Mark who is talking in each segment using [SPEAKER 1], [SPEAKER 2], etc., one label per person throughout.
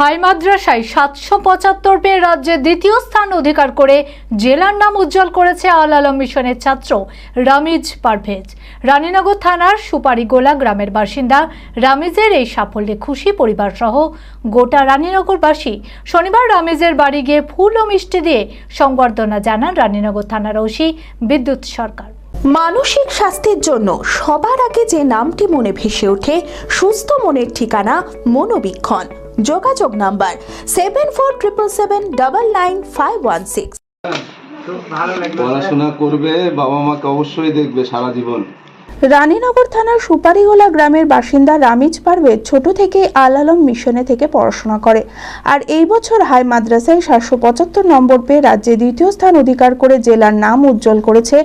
[SPEAKER 1] High মাদ্রাসায় সাতশো পঁচাত্তর পেয়ে রাজ্যে দ্বিতীয় স্থান অধিকার করে জেলার নাম উজ্জ্বল করেছে আল আলম মিশনের ছাত্র রামিজ পারভেজ। রানীনগর থানার সুপারিগোলা গ্রামের বাসিন্দা রামিজের এই সাফল্যে খুশি পরিবার সহ গোটা রানীনগরবাসী। শনিবার রামিজের বাড়ি গিয়ে ফুল ও মিষ্টি দিয়ে সংবর্ধনা জানান রানীনগর থানার ওসি বিদ্যুৎ সরকার।
[SPEAKER 2] মানসিক স্বাস্থ্যের জন্য সবার আগে যে নামটি মনে ভেসে ওঠে, সুস্থ মনের ঠিকানা মনোবীক্ষণ। যোগাযোগ number seven four triple seven double nine five one six
[SPEAKER 3] পড়াশোনা করবে বাবা মাকে অবশ্যই দেখবে সারা জীবন।
[SPEAKER 2] রানীনগর থানার সুপারিগোলা গ্রামের বাসিন্দা রামিজ পারভেজ ছোট থেকে আল আলম মিশনে থেকে পড়াশোনা করে। আর এই বছর হাই মাদ্রাসায় সাতশো পঁচাত্তর নম্বর পেয়ে রাজ্যে দ্বিতীয় স্থান অধিকার করে জেলার নাম উজ্জ্বল করেছে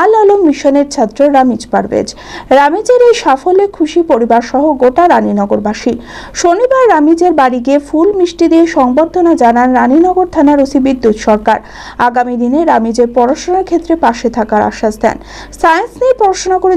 [SPEAKER 2] আল আলম মিশনের ছাত্র রামিজ পারভেজ। রামিজের এই সাফল্যে খুশি পরিবার সহ গোটা রানীনগরবাসী। শনিবার রামিজের বাড়ি গিয়ে ফুল মিষ্টি দিয়ে সংবর্ধনা জানান রানীনগর থানার ওসি বিদ্যুৎ সরকার। আগামী দিনে রামিজের পড়াশোনার ক্ষেত্রে পাশে থাকার আশ্বাস দেন। সায়েন্স নিয়ে পড়াশোনা করে